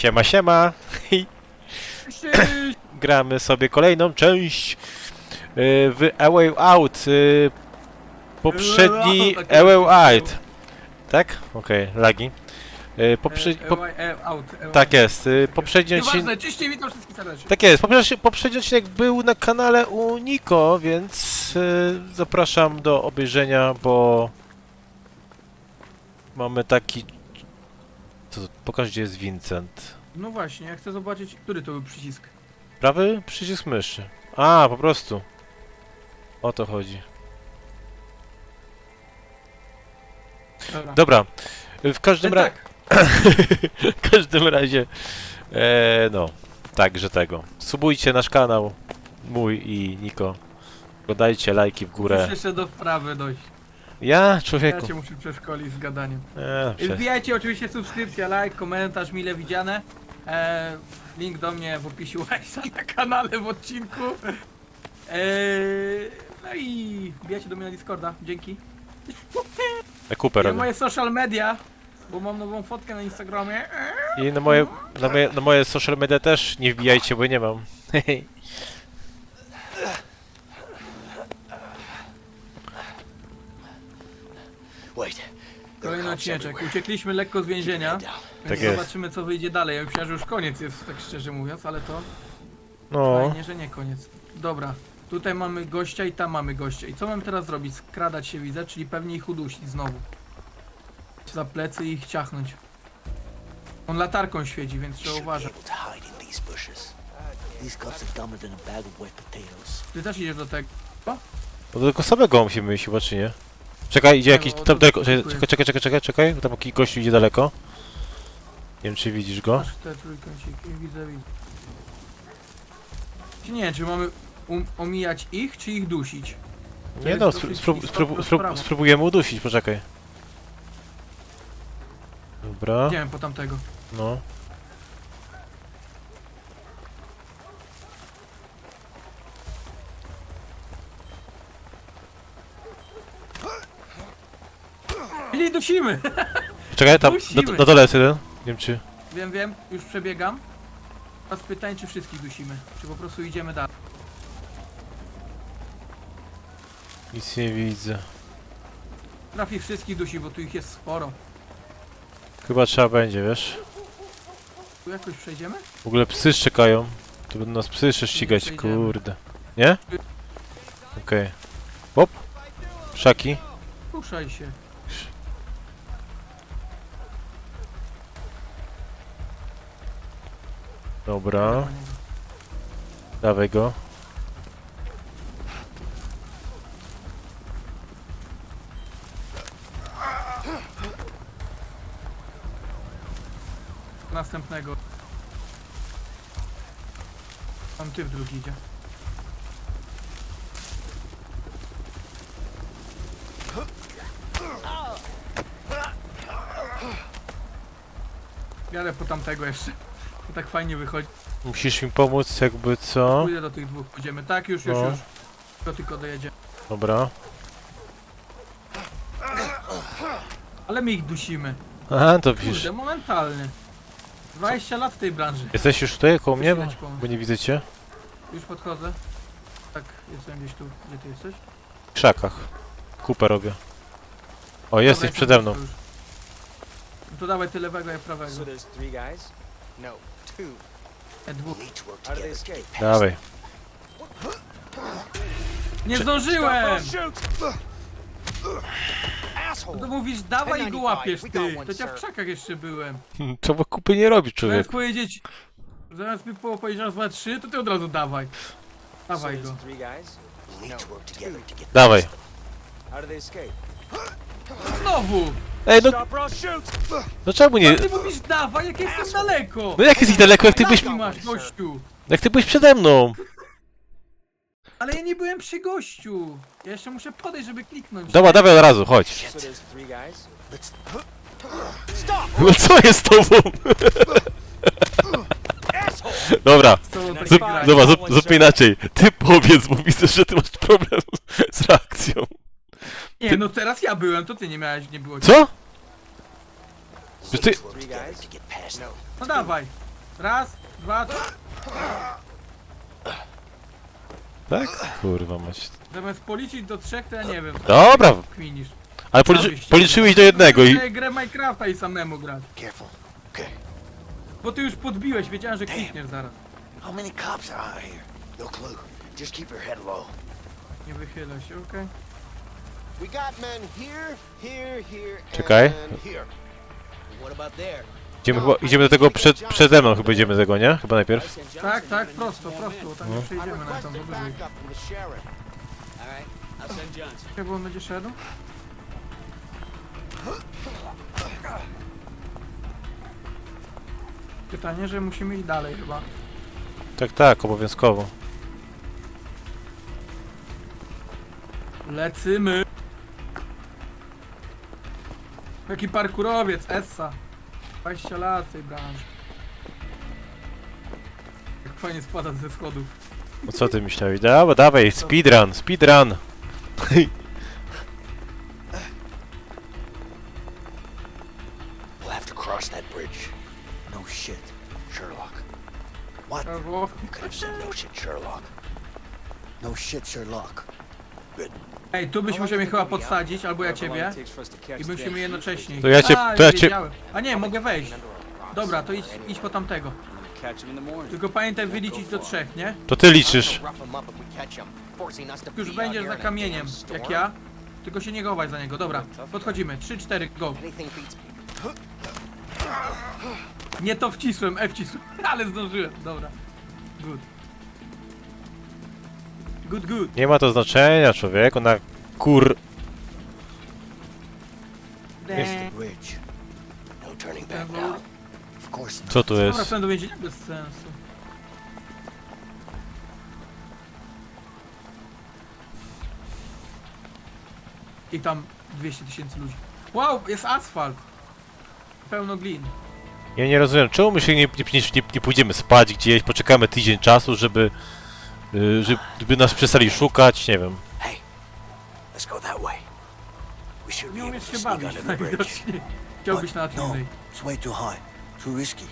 Siema, siema. Gramy sobie kolejną część y, w A Way Out. y, Poprzedni tak A Way. Out. Tak? Okej, lagi. Y, Poprze... Po... Tak jest. y, Poprzedni odcinek... Nieważne, cześć, witam wszystkich serdecznie. Tak jest. Poprzedni, poprzedni odcinek był na kanale u Niko, więc zapraszam do obejrzenia, bo mamy taki... Co, pokaż gdzie jest Vincent. No właśnie, ja chcę zobaczyć, który to był przycisk. Prawy przycisk myszy. A, po prostu. O to chodzi. Dobra. Dobra. W każdym, ra- tak, w każdym razie. E, no. Także tego. Subujcie nasz kanał. Mój i Niko. Dodajcie lajki w górę. muszę jeszcze do wprawy dojść. Ja, Ja człowieku. cię muszę przeszkolić z gadaniem. E, prze- Wbijajcie oczywiście subskrypcja, like, komentarz, mile widziane. E, link do mnie w opisie Łajsa na kanale w odcinku. E, no i wbijajcie do mnie na Discorda, dzięki. Cooper. I na robię. moje social media, bo mam nową fotkę na Instagramie. I na moje, na moje, na moje social media też nie wbijajcie, bo nie mam. Kolejny odcinek. Uciekliśmy lekko z więzienia. Tak jest. zobaczymy co wyjdzie dalej. Ja myślałem, że już koniec jest, tak szczerze mówiąc, ale to No. fajnie, że nie koniec. Dobra, tutaj mamy gościa i tam mamy gościa. I co mam teraz zrobić? Skradać się widzę, czyli pewnie ich udusić znowu. Za plecy i ich ciachnąć. On latarką świeci, więc trzeba uważać. Able to hide in these bushes. These cops have dumber than a bag of wet potatoes. Ty też idziesz do tego. No tylko samego musimy iść chyba, czy nie? Czekaj, idzie Nie, jakiś... Tam daleko, czekaj, czekaj, czekaj, czekaj, czekaj, tam jakiś gościu idzie daleko. Nie wiem, czy widzisz go. Masz te trójkąciki, widzę, widzę. Czy Nie, czy mamy um omijać ich, czy ich dusić? Nie no, spró- sprawa. sprób- spróbujemy udusić, poczekaj. Dobra, Idziemy po tamtego. no. Czyli dusimy! Czekaj, tam, na, dole jest jeden. Nie wiem, czy... Wiem, wiem, już przebiegam. Teraz pytanie, czy wszystkich dusimy? Czy po prostu idziemy dalej? Nic nie widzę. Trafi wszystkich dusi, bo tu ich jest sporo. Chyba trzeba będzie, wiesz? Tu jakoś przejdziemy? W ogóle psy szczekają. Tu będą nas psy jeszcze ścigać, przejdziemy. kurde. Nie? Okej. Hop. Szaki. Ruszaj się. Dobra, dawaj go. Następnego. Tam ty w drugi idzie. Jadę po tamtego jeszcze. To tak fajnie wychodzi. Musisz mi pomóc, jakby co? Pójdę do tych dwóch, pójdziemy. Tak, już, już, No. już. To tylko dojedzie. Dobra. Ale my ich dusimy. Aha, to pisz. Kurde, momentalny. 20 lat w tej branży. Jesteś już tutaj koło mnie? Bo, nie widzę cię. Już podchodzę. Tak, jestem gdzieś tu. Gdzie ty jesteś? W krzakach. Kupę robię. O, jesteś Dobra, przede jestem mną. tu już. No to dawaj ty lewego, ja prawego. So there's three guys? No, two. Dwóch. Dawaj. Nie zdążyłem! No to mówisz, dawaj i go 1095, łapiesz ty. To ja w krzakach jeszcze byłem. Trzeba kupy nie robić, Zamiast człowiek. powiedzieć... Zamiast mi było powiedzieć raz, dwa, trzy, to ty od razu dawaj. Dawaj go. Dawaj. Znowu! Ej, no, shoot! no czemu nie... Ty mówisz dawaj, jak ja jestem daleko! No jak jest ich daleko, jak ty byłeś... Taki masz, gościu! Jak ty byłeś przede mną? Ale ja nie byłem przy gościu! Ja jeszcze muszę podejść, żeby kliknąć. Dobra, dawaj od razu, chodź. So there's three guys? Let's Stop! No co jest z tobą? Asshole! Dobra, Co dobra, zup, zup inaczej. Ty powiedz, bo widzę, że ty masz problem z reakcją. Nie, no teraz ja byłem, to ty nie miałeś, nie było. Co? we ty- No. Dawaj. Raz, dwa, trzy. Tak? Kurwa mać. Zamiast policzyć do trzech, to ja nie wiem. Dobra, Kminisz. ale policzy, policzyłeś do jednego i... Grę Minecrafta i samemu grać. Careful. Okay. Bo ty już podbiłeś, wiedziałem, że klikniesz zaraz. How many cops are out here? No clue. Just keep your head low. Nie wychylę się, okej. We got men here, here, here, Czekaj. and here. What about there? Idziemy, chyba, idziemy do tego przed, przede mną chyba idziemy do tego, nie? Chyba najpierw. Tak, tak, prosto, prosto, tam nie I przejdziemy na requested tam za wyżej. backup from the sheriff. All right, I'll send Johnson. Czekaj, bo on będzie szedł. Pytanie, że musimy iść dalej chyba. Tak, tak, obowiązkowo. Lecymy! Jaki parkurowiec, Essa. 20 lat w tej branży. Jak fajnie spada ze schodów. No co ty myślałeś? Dobra, dawaj, speedrun, speedrun. We'll have to cross that bridge. No shit, Sherlock. What? Brawo. You could have said no shit, Sherlock. No shit, Sherlock. Ej, tu byśmy musieli chyba podsadzić, albo ja ciebie. I musimy jednocześnie. To ja cię- A, to ja cię- wiedziałem. A nie, mogę wejść. Dobra, to idź, idź po tamtego. Tylko pamiętaj wyliczyć do trzech, nie? To ty liczysz. Już będziesz za kamieniem, jak ja. Tylko się nie chowaj za niego. Dobra, podchodzimy. 3, 4, go. Nie to wcisłem, F wcisłem, ale zdążyłem. Dobra. Good. Good, good. Nie ma to znaczenia, człowieku, na kur... It's the bridge. No turning back now. Of course not. Co tu Dobra, jest? wstęp do więzienia bez sensu. I tam 200 tysięcy ludzi. Wow, jest asfalt. Pełno glin. Ja nie rozumiem, czemu my się nie, nie, nie, nie pójdziemy spać gdzieś, poczekamy tydzień czasu, żeby... y, żeby nas przestali szukać, nie wiem. Hey, let's go that way. We should Nie able umiesz to się sneak bawić, under the bridge. najwidoczniej. Chciałbyś na? No, it's way too high. Too risky.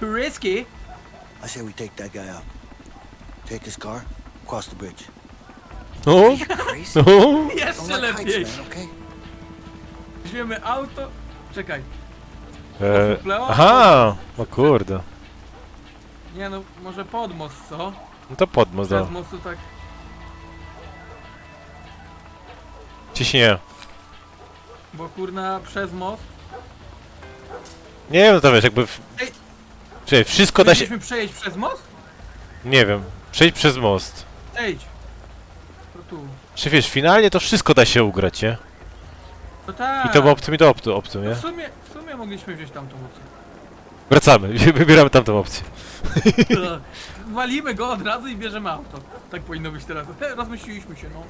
Too risky? I say we take that guy out. Take his car, cross the bridge. No, Crazy? no. Jeszcze Don't like lepiej. heights, man, okay? Weźmiemy auto. Czekaj. E, aha, o kurde. Nie no, może pod most, co? No to Przez no. mostu tak. Ciśnie. Bo kurna przez most. Nie wiem, no to wiesz, jakby... W... Ej. Czekaj, wszystko da się... Chcieliśmy przejść przez most? Nie wiem, przejść przez most. Przejdź. To tu. Czy wiesz, finalnie to wszystko da się ugrać, nie? No tak. I to było opcją i to opcją, opcją, No nie? w sumie, w sumie mogliśmy wziąć tamtą opcję. Wracamy, wybieramy tamtą opcję. Walimy go od razu i bierzemy auto. Tak powinno być teraz. Rozmyśliliśmy się, no.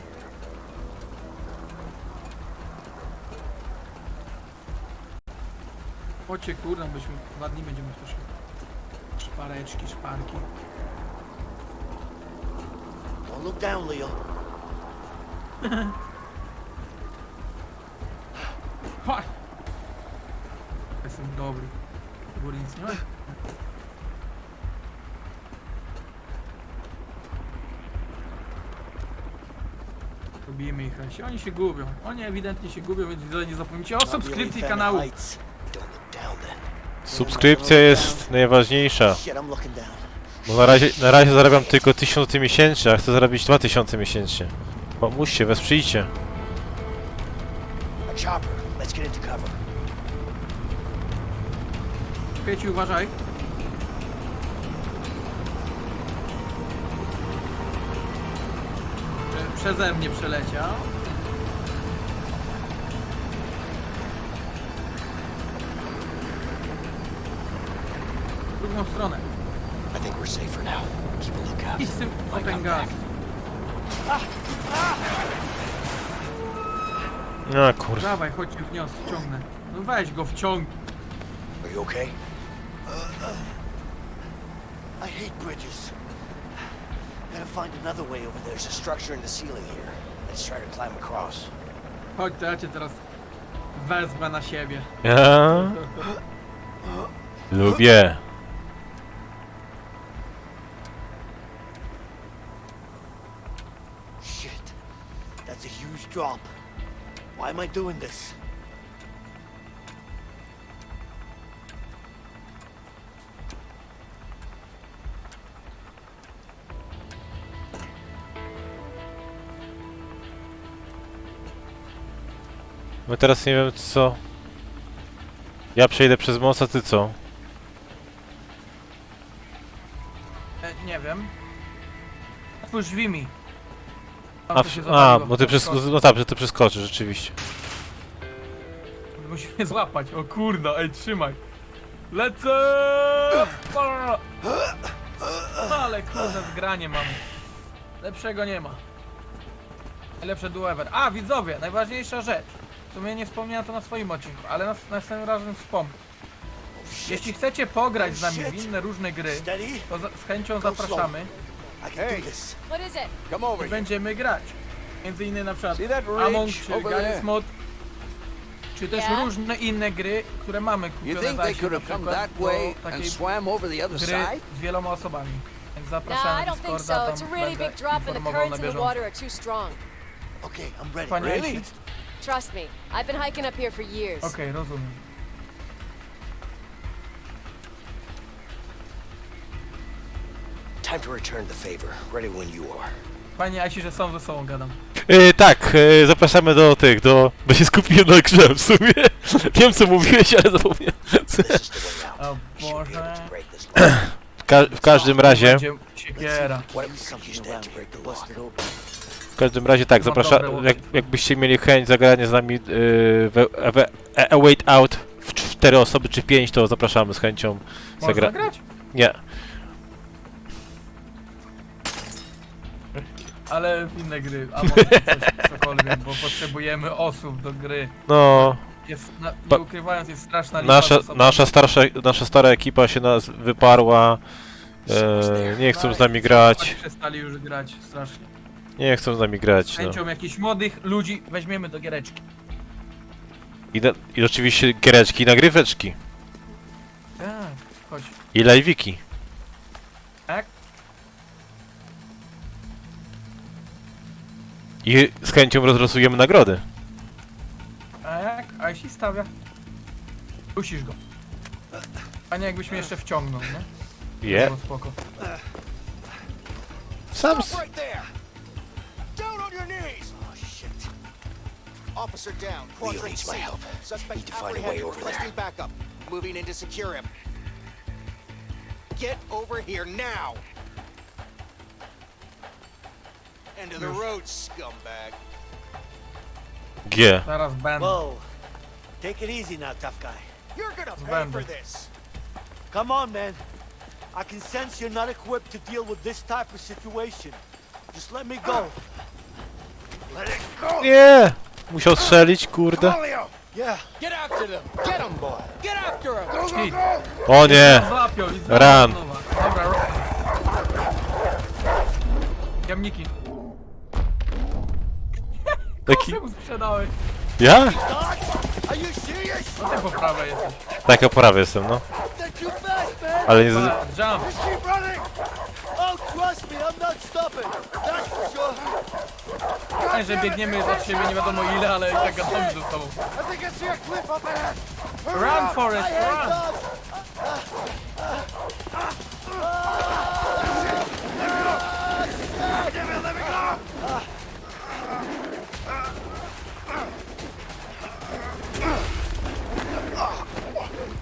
Chodźcie kurna, byśmy dwa dni będziemy w to szli. Szpareczki, szparki. Don't look down, Leo. Chodź! Jestem dobry. Góry nic nie ma? Robimy ich. Oni się gubią. Oni ewidentnie się gubią, więc widzowie nie zapomnijcie o subskrypcji kanału. Subskrypcja jest najważniejsza. Bo na razie, na razie zarabiam tylko 1000 zł miesięcznie, a chcę zarobić 2000 miesięcznie. Pomóżcie, wesprzyjcie. A chopper. Let's get into cover. Kwieci, uważaj. Przeze mnie przeleciał. W drugą stronę. I think we're safe for now. Keep a lookout. Idź z tym gaz. No kurwa. Dawaj, chodź wnios, wciągnę. No weź go wciąg. Are you okay? I hate bridges. gotta find another way over there. There's a structure in the ceiling here. Let's try to climb across. Chodź, to ja cię teraz wezmę na siebie. Lubię. Shit. That's a huge drop. Why am I doing this? No teraz nie wiem co. Ja przejdę przez most, a ty co? E, nie wiem. Otwórz drzwi mi. Tam A, to się w- a bo ty przes... No tak, że ty przeskoczysz, rzeczywiście. Musi mnie złapać. O kurda, ej, trzymaj. Lecę! Pa! Ale kurde, zgranie mam. Lepszego nie ma. Najlepsze duo ever. A, widzowie, najważniejsza rzecz. W sumie nie wspomniałem to na swoim odcinku, ale nas, następnym razem wspomnę. Jeśli chcecie pograć z nami w inne różne gry, to za, z chęcią zapraszamy I can do this. What is it? Come over i here. będziemy grać. Między innymi na przykład See that Among ridge czy over Garry's there? Mod, czy też Yeah. różne inne gry, które mamy You kupione think za they się could na have come przykład that way do and takiej swam over the other gry side? z wieloma osobami. Więc No, zapraszamy na don't think Discorda, so. tam It's a really będę big drop and the informował na currents in the bieżąco. water are too strong. Okay, I'm ready. Panie Really? Trust me, I've been hiking up here for years. Okej, rozumiem. Time to return the favor. Ready when you are. Panie Aisi, że są ze sobą gadam. Yy, tak, yy, zapraszamy do tych, do... Bo się skupiłem na grze w sumie. Wiem co mówiłeś, ale zapomniałem. This is the way out. O Should be able Boże. to break this lock. W, ka w każdym razie... Będzie siekiera. What if something dead to break the lock? W każdym razie tak, zapraszam, jak, jakbyście mieli chęć zagrania z nami yy, w, w, w A Wait Out w cztery osoby czy pięć, to zapraszamy z chęcią. Można Zagra... grać? Nie. Ale w inne gry, a może coś, cokolwiek, bo potrzebujemy osób do gry. No, Jest, na, nie ukrywając, jest straszna liczba nasza, zasobów. nasza, starsza, nasza stara ekipa się nas wyparła. E, nie chcą z nami grać. Przestali już grać strasznie. Nie chcą z nami Z grać. No. chęcią jakichś młodych ludzi weźmiemy do giereczki. I, na, I oczywiście giereczki i nagryweczki. Tak, chodź. I live'iki. Tak? I z chęcią rozrosujemy nagrody. A jak? A jeśli stawia? Musisz go. Panie jakbyś mnie jeszcze wciągnął, nie? Je. Było spoko. Sam. s- right there! Officer down. Leo Quadrant needs C. my help. Suspect Need to find a way apprehended. over there. Backup. Moving in to secure him. Get over here now! End of the road, scumbag. G. Zaraz będę. Whoa. Take it easy now, tough guy. You're gonna pay Będę. for this. Come on, man. I can sense you're not equipped to deal with this type of situation. Just let me go. Let it go! Nie! Musiał strzelić, kurde. O nie! Złapią i Run. znowu. Dobra, ro... Jamniki. Taki... Czemu sprzedałeś? Ja? No ty po prawej jesteś. Tak, ja prawy jestem, no. Ale nie... z- Dobra, Jump. Fajnie, że biegniemy od siebie nie wiadomo ile, ale i tak gadamy ze sobą. Run, hands run!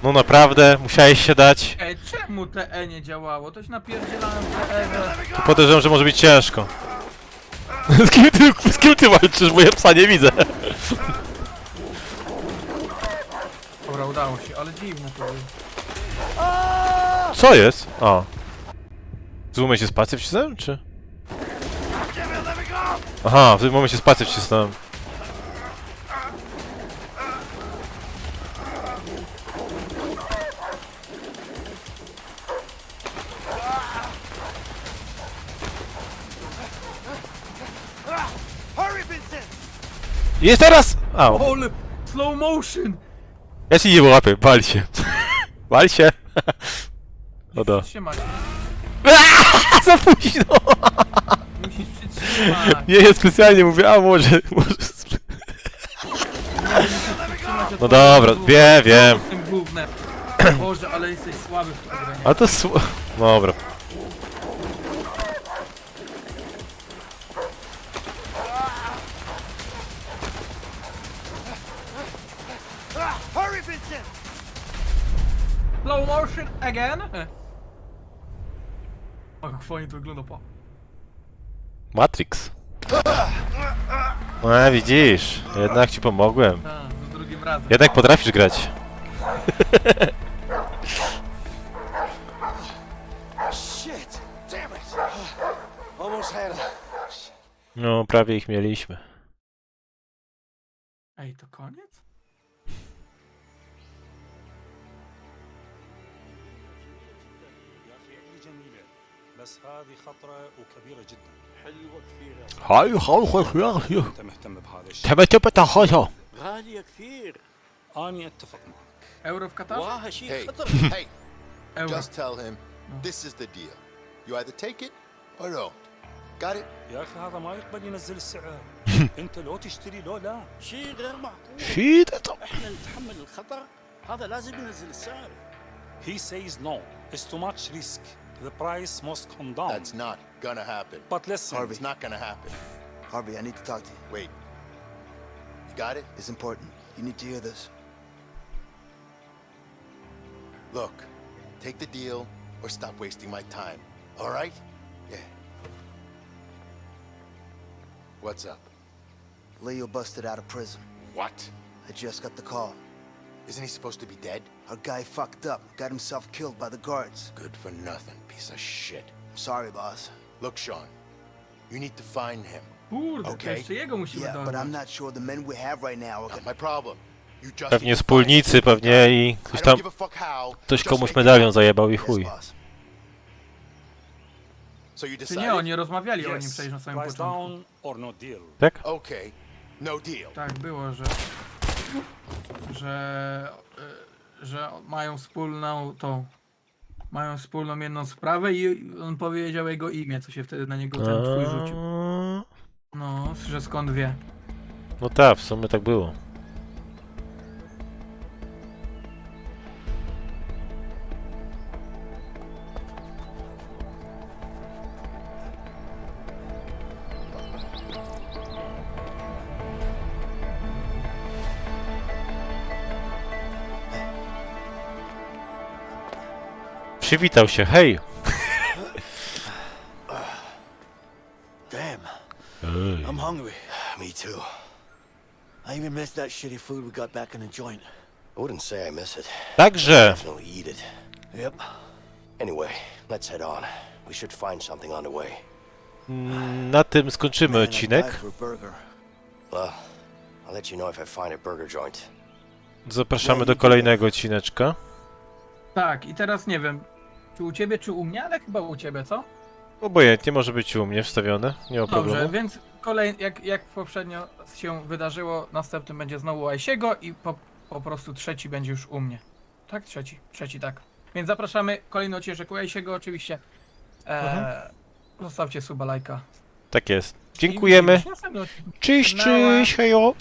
No naprawdę, musiałeś się dać. Ej, czemu TE nie działało? Toś napierdzielałem TE, że... Podejrzewam, że może być ciężko. Z kim ty, z kim ty walczysz, bo ja psa nie widzę. Dobra, udało się, ale dziwne to było. Co jest? O. Złomę się spację wcisnąłem, czy? Aha, w tym momencie spację wcisnąłem. Jest teraz! Au. Ole, slow motion! Ja się nie łapię, bal się. bal się. No do. Za późno! Musisz. Nie, ja specjalnie mówię, a może, może... No dobra, wiem, wiem. Z. Boże, ale jesteś słaby w tym. Ale to sło... Dobra. Slow motion again? O, fajnie to wygląda, pa. Matrix. No widzisz, jednak ci pomogłem. A, za drugim razem. Jednak potrafisz grać. Shit! Damn it! Almost had him. No, prawie ich mieliśmy. Ej, to koniec? بس هذه خطرة وكبيرة جدا. حلوة كثير. Hej, hej, hej, أنت مهتم بهذا الشيء. غالية كثير. أني أتفق معك. Euro w Katarze? وها شيء خطر. Hey, Euro. just tell him this is the deal. You either take it or don't. Got it? يا أخي هذا ما يقبل ينزل السعر. أنت لو تشتري لو لا. شيء غير معقول. Shit. إحنا نتحمل الخطر. هذا لازم ينزل السعر. He says no. It's too much risk. The price must come down That's not gonna happen. but listen Harvey. It's not gonna happen. Harvey, I need to talk to you. Wait. You got it? It's important. You need to hear this. Look, take the deal or stop wasting my time. All right? Yeah. What's up? Leo busted out of prison. What? I just got the call. Isn't he supposed to be dead? Our guy fucked up, got himself killed by the guards. Good for nothing, piece of shit. I'm sorry, boss. Look, Sean, you need to find him. Kurde, to Okej. jeszcze jego musimy Yeah, but I'm not sure the men we have right now are Not gonna... my problem. You just Pewnie need to wspólnicy, find him. pewnie i I ktoś don't tam, give a fuck how. ktoś just komuś make it medalion zajebał i Yes, chuj. boss. So you Czy decided? nie, oni rozmawiali o nim przecież na samym price początku. down or no deal Tak? Okay, no deal. Tak, było, że... Że... y, Że mają wspólną tą... Mają wspólną jedną sprawę i on powiedział jego imię, co się wtedy na niego ten twój rzucił. No, że skąd wie. No tak, w sumie tak było. Przywitał się, hej! Damn, Ej. I'm hungry. Me too. I even missed that shitty food we got back in the joint. I wouldn't say I miss it. Także, Definitely eat it. Yep. Anyway, let's head on. We should find something on the way. mm, na tym skończymy Man, I'd odcinek. die for a burger. Well, I'll let you know if I find a burger joint. Zapraszamy do kolejnego odcineczka. Tak, i teraz nie wiem, czy u ciebie, czy u mnie, ale chyba u ciebie, co? Obojętnie może być u mnie wstawione, nie ma Dobrze, problemu. więc kolej, jak, jak poprzednio się wydarzyło, następnym będzie znowu u Ajsiego i po, po prostu trzeci będzie już u mnie. Tak? Trzeci, trzeci, tak. Więc zapraszamy, kolejny odcinek u Ajsiego oczywiście. E, Zostawcie suba, lajka. Tak jest. I Dziękujemy. się w następnym odcinku. Cześć, Nała. cześć, hejo.